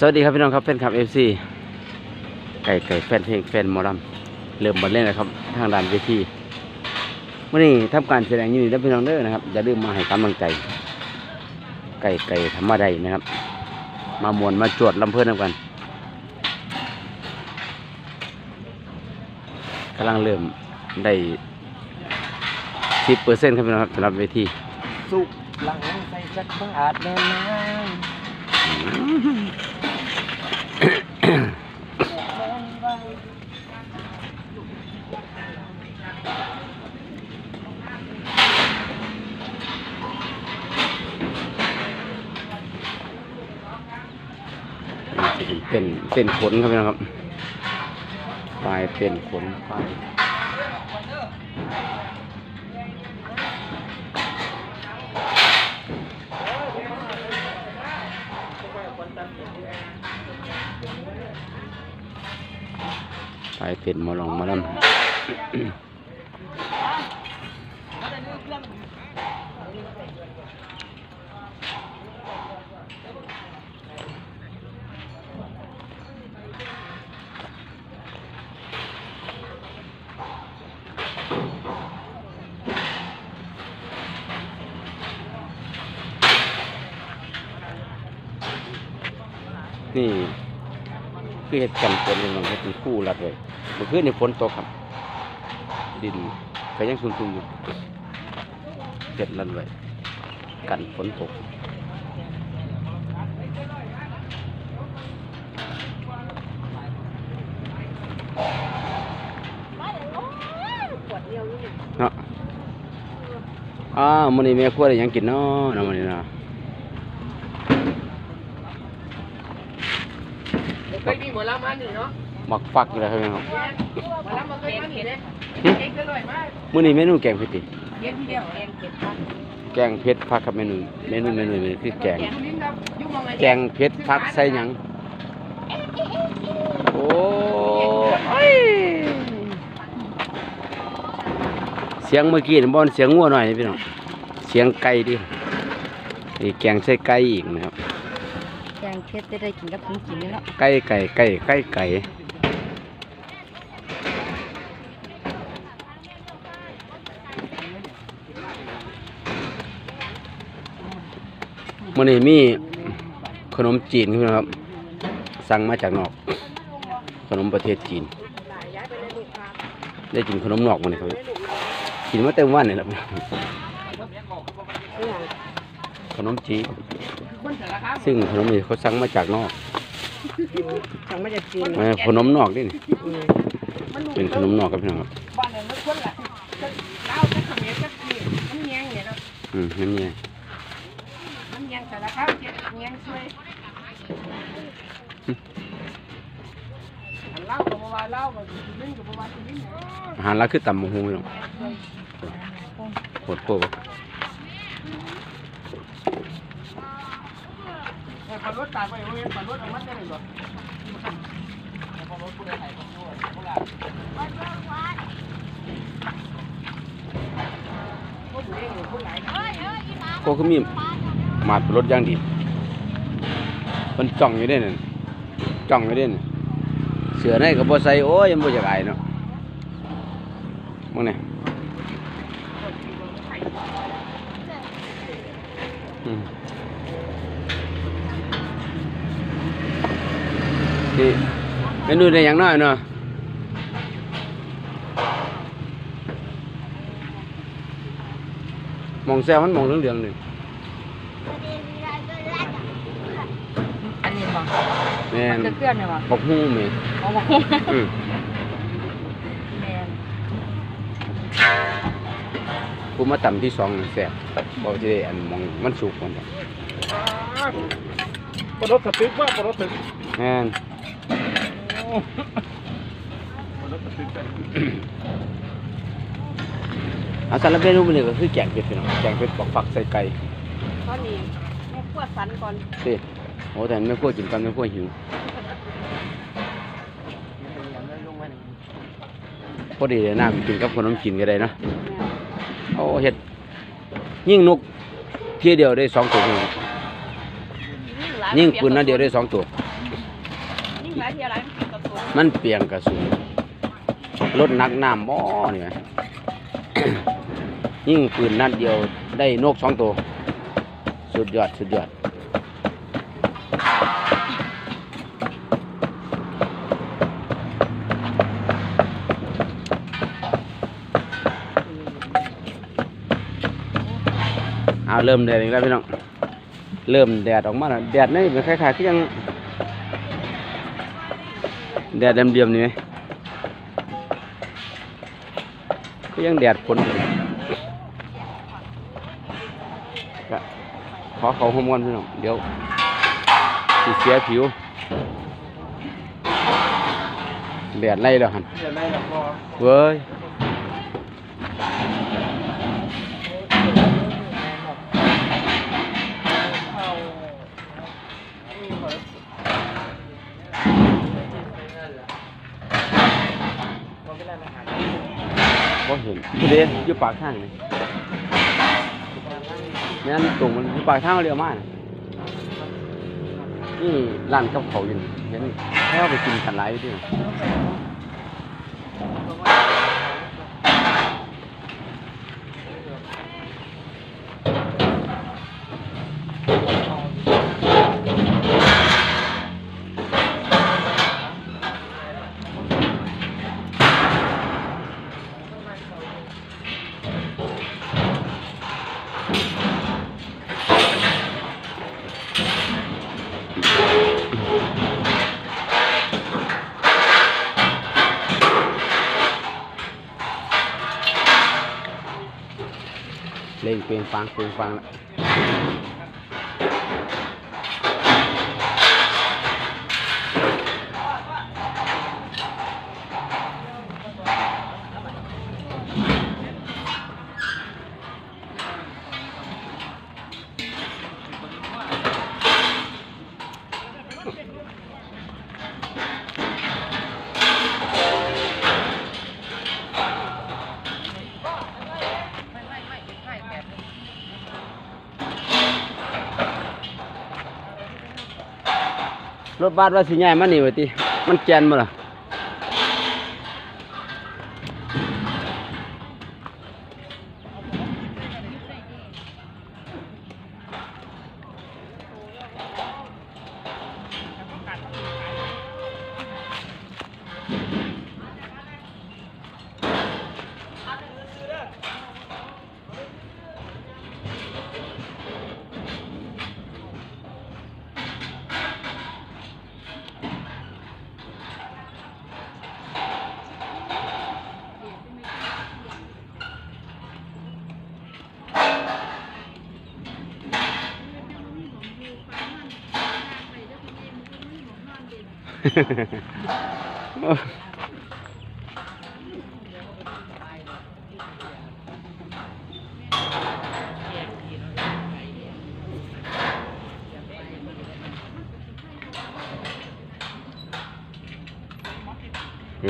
สวัสดีครับพี่น้องครับแฟนคลับเอฟซีไก่ไก่แฟนเพลงแฟนมอลำเริ่มบันเล่นแล้วครับทางด้านเวทีวันนี้ทำการแสดงอยู่นี่แล้วพี่น้องเด้อนะครับอย่าลืมมาให้กำลังใจ ไก่ไก่ธรรมดานะครับ มามวนมาจวดลำเพื่อนกันกำลังเริ่มได้สิบเปอร์เซ็นต์ครับพี่น้องครับสำหรับเวทีสุกหลังใส่จักบาทแน่นาง เป็นเป็นขนครับพี่น้องครับปลายเป็นขนปลายปลายเป็นมาลองมาลำ นี่คือเห็ดกันฝนเลยน้องเห็ดเป็นคู่รัดเลยเมื่อคืนในฝนตกครับ ดินก็ยังชุ่มๆอยู่เห็ดรันไว้กันฝนตกเนาะอ้าวมื้อนี้แม่ครัวได้ยังกินเนาะนะมื้อนี้เนะ เคยมีหมอลำมาหนึ่งเนาะมักฟักอยู่แล้วครับพี่น้องหมอลำมาเคยมาหนึ่งเลยเอ็กซ์อร่อยมากมื้อนี้เมนูแกงเผ็ดติเย็นทีเดียวแกงเผ็ดผักแกงเผ็ดผักครับเมนูเมนูเมนูเมนูคือแกง แกงลิ้นครับยุ่งมองไงแกงเผ็ดผักใส่หยังโอ้ยเสียงเมื่อกี้นี่บ่นเสียงงัวหน่อยนี่พี่น้องเสียงไก่ดินี่แกงใส่ไก่อีกนะครับ แกงเผ็ดจะได้กินกับขนมจีนนี่เนาะไก่ไก่ไก่ไก่ไก่มันนี้มีขนมจีนขึ้นมาครับ สั่งมาจากนอก ขนมประเทศจีน ได้กินขนมนอกมันนี่ครับกินมาเต็มวันนี่แหละขนมจีน ซึ่งขนมนี้เขาสั่งมาจากนอกสั่งมาจากจีนเออขนมนอกนี่นี่เป็นขนมนอกครับพี่น้องครับบ้านเนี่ยมันคนละเล่าจะเขมิ้นจะขีดมันแยงเนี่ยเนาะอืมน้ำเนี่ยมันแยงแต่ละครับแยงช่วยเล่ากับว่าเล่ากับลิ้นกับว่าลิ้นอาหารหลักคือตำมะฮุงพี่น้องโคตรโค ตรเนี่ยรถตามไปโอ้ยขับรถเอามัดได้เลยเหรอคนเองคนไหนโคตรคือมีมาดรถย่างดี มันจ้องอยู่เด้นั่นจ้องอยู่เด้นั่นเสือในกับบ่ใสโอ้ยยังบ่อยากอเนาะมึงเนี่ย นี่เมนูได้อย่างน้อยเนาะมองแซวมันมองเหลืองๆนี่อันนี้บ่แม่นจะเคลื่อนเนี่ยบ่บักฮู้แม่เอาบ่อืมแม่นกูมาต่ำที่สองแซ่บบอกจะได้อันมองมันสุกมันบ่ปรถสตึกว่าปรถสตึกแม่น อาสารเมนูมันนี่ก็คือแกงเผ็ดพี่น้องแกงเผ็ดบักฝักใส่ไก่ตอนนี้แม่ขวดฟันก่อนสิโอ้แต่ไม่กลัวกินกันไม่กลัวหิวพอดีเลยน้ำกินกับขนมจีนก็ได้เนาะเอาเห็ดยิ่งนกเที่ยเดียวได้สองตัวพี่น้องยิ่งปืนนัดเดียวได้สองตัว เหลายเที่ยหลายมันกระสุนมันเปียงกระสุนรถหนักน้ำบ่นี่ไหม ยิ่งปืนนัดเดียวได้นกสองตัว สุดยอด สุดยอด เอาเริ่มแดดอีกแล้วพี่น้อง เริ่มแดดออกมาแล้วแดดนี่เป็นคล้ายๆคือยัง แดดเดียมๆนี่ไหมก็ยังแดดฝนอยู่ก็ขอเขาหอมกันพี่น้องเดี๋ยวสิเสียผิวแดดไล่แล้วหันเดี๋ยวได้ละพอเว้ย บ่เห็นผู้เดยอยู่ปากทางนี่นี่นั่นตรงมันอยู่ปากทางเรียวมากนี่ร้านกับเขาอยู่เห็นแค่ไปกินกันหลายอยู่ด้วย เล่นเพ รถบัสว่าสิใหญ่มันนี่ว่าติมันแกนบ่ล่ะ เว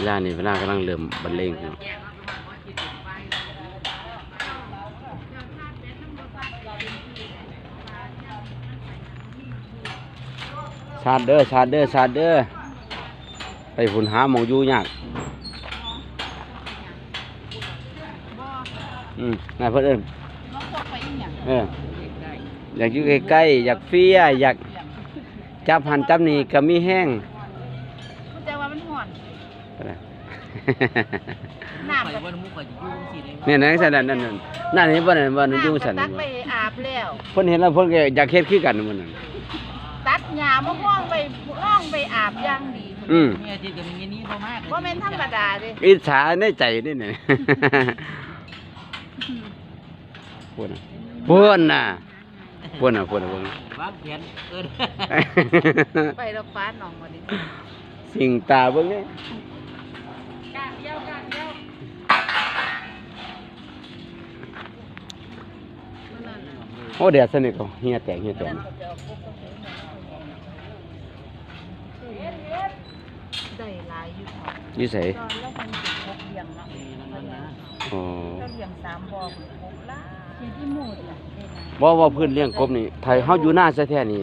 ลานี่เวลากำลังเริ่มบรรเลงอยู่ชาร์เด้อชาร์เด้อชาร์เด้อ ไปฝุ่นหาหมองอยู่ยากอืมนายเพื่นเอิ้นน้องพวกไปอีหยังเอออยากอยู่ใกล้ๆอยากเฟี้ยอยากจับหันจับนี่ก็มีแห้งเข้าใจว่ามันห่อนอะไรน้ำกับเนี่ยนั่นสั่นนั่นนั่นนั่นเห็นบ่นั่นบ่นั่นอยู่สั่นตันั่ดนไปบ่อาบแล้วเพิ่นเห็นแล้วเพิ่นก็อยากเฮ็ดคือกันมื้อนั้นตัดหญ้ามะม่วงไปร่องไปอาบอย่างดี อืมเนี่ยที่จะมีนี้บ่มากว่าเป็นธรรมดาเด้อิจฉาในใจนี่เนี่ยพูดนะพูดนะพูดนะพูดนะพูดนะวางแผนเออไปเราฟ้าหนองมาดิสิ่งตาเบิ่งนี่กางเดียวกางเดียวนั่นน่ะโอ้แดดสนิทเขาเฮียแตกเฮียแตก ได้หลายอยู่ค่ะอยู่ไสตอนแล้วมันสิพกเลี้ยงเนาะอ๋อเราเลี้ยงสามบ่อพกหลายเฮ็ดที่หมดล่ะได้หลาย บ่ว่าพื้นเลี้ยงกบนี่ถ้าเฮาอยู่หน้าซะแท้นี่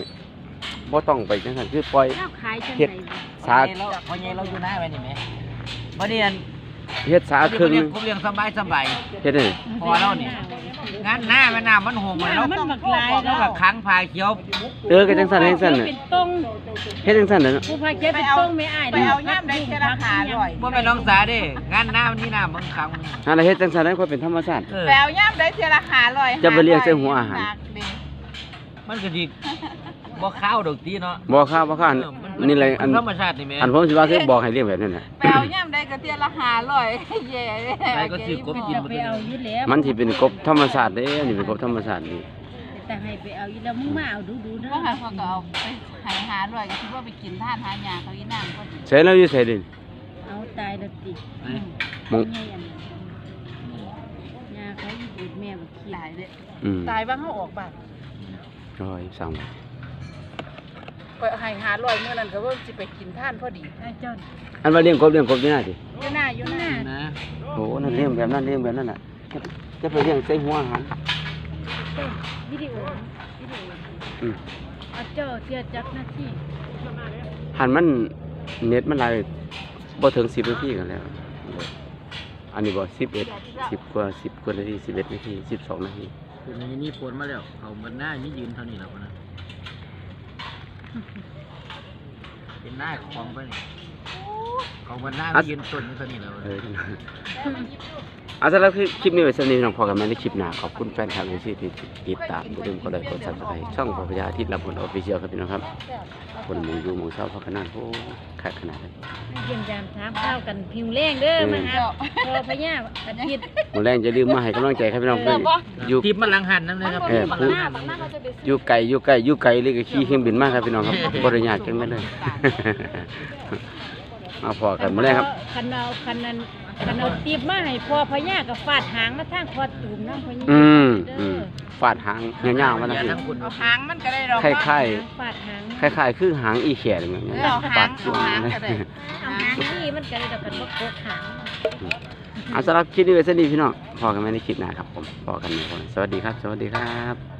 บ่ต้องไปจังซั่นคือปล่อย แล้วขายจังเฮ็ดได๋สาเราพอเยเราอยู่หน้าไปนี่ไหมวันนี้อัน เฮ็ดสาครึ่งหเลี้นึยงงกบเลี้ยงสบายสบายเฮ็ดได้พอแล้วนี่งานหน้ามันน้ำมันหงมันแล้วมันบักลายแล้วก็ค้างพาเขียวเออก็จังซั่นเฮ็ดจังซั่นน่ะเป็นตรงเฮ็ดจังซั่นน่ะเนาะผู้พาเก็บเป็นตรงไม่อ้ายไปเอาย่ามได้เทราคาร่อยบ่แม่นน้องสาเด้งานหน้ามันนี่น้ำมันค้างหาแล้วเฮ็ดจังซั่นนั้นค่อยเป็นธรรมชาติเออไปเอาย่ามได้เทราคาร่อยจะไปเรียกใส่หัวอาหารมันก็สิ บ่ข้าวดอกตีเนาะบ่ครับบ่ครับอันเออมันี่แหละอันธรรมชาตินี่แหม่อันผมสิว่าคือบอกให้เรียกแบบนั้นน่ะไปเอาย่ามได้ก็เทราคาร่อยเย่ไปก็ซื้อกบกินจะบ่ไปได้เอาอยู่แล้วมันสิเป็นกบธรรมชาติเด้อันนี่เป็นกบธรรมชาตินี่แต่ให้ไปเอาอยู่แล้วมึงมาเอาดูดูนะว่าหาเขาก็เอาไปหาหาร่อยก็คิดว่าไปกินท่านหายาเขาอีนางก็ดีใส่แล้วอยู่ใส่ดิเอาตายแล้วติมองให้อันยาเขาอยู่ดูดแม่บักขี้ตายเด้อืมตายบ้างเขาออกบ้านร้อยสาม ก็ให้หาร่อยเมื่อนั้นก็ว่าสิไปกินท่านพอดีไอ้เจ้าอันว่าเลี้ยงกบเลี้ยงกบอยู่หน้าดิอยู่หน้าอยู่หน้านะโอ้นั่นเลี้ยงแบบนั้นเลี้ยงแบบนั้นน่ะจะจะไปเลี้ยงใส่หัวอาหารเจ้าวิดีโอวิดีโออืมเอาเจ้าเสียจักหน้าที่หันมันเน็ตมันหลายบ่ถึง10นาทีกันแล้ว อันนี้บ่11 10กว่า10กว่านาที11นาที12นาทีคือในนี้ฝนมาแล้วเขามันหน้านี่ยืนเท่านี้แล้วนะ เป็นหน้าของไปนี่ของมันหน้ายืนต้นนี่เท่านี้แล้ว เออ เอาสำหรับคลิปนี้ไว้สำหรับนี้น้องพอกันไหมในคลิปหน้าขอบคุณแฟนคลับที่ติดตามอย่าลืมกดไลค์กดซับสไครต์ช่องพระพยาอาทิตย์ละผลออฟฟิเชียลครับพี่น้องครับ คนหมูอยู่หมูเศร้าพักขนาดโอ้ขาดขนาดเลยเยี่ยมยามถามข้าวกันผิวแรงเด้อเออมาหาพอพญาอาทิตย์หมูแรงจะลืมมาให้กำลังใจครับพี่น้องเพื่อนอยู่ทิพมันหลังหันนั่นเลยครับเออทิพมันหลังหันนั่นเลยอยู่ไกลอยู่ไกลอยู่ไกลเลยก็ขี่เครื่องบินมากครับพี่น้องครับบริญญากจังไม่เลยมาพอกันหมาแล้วครับคันเอาคันนั้น คันเอาตีบมาให้พอพญากับฟาดหางมาทางคอตูมน้ำพญาอืมเด้อืมอฟาดหางเงาวๆมานะพี่ทั้งคุณเอาหางมันก็ได้ดอกคล้ายฟาดหางๆคล้ายๆคือหางอีแขนเหมือนกันเออเอาหางปากจุ่มเอาหางก็ได้เอาหางนี่มันก็เลยดอกกันว่าโคกหางเอาสำหรับคลิปนี้ไว้สวัสดีพี่น้องพอกันไหมในคลิปหน้าครับผมพอกันใหม่คนสวัสดีครับ สวัสดีครับ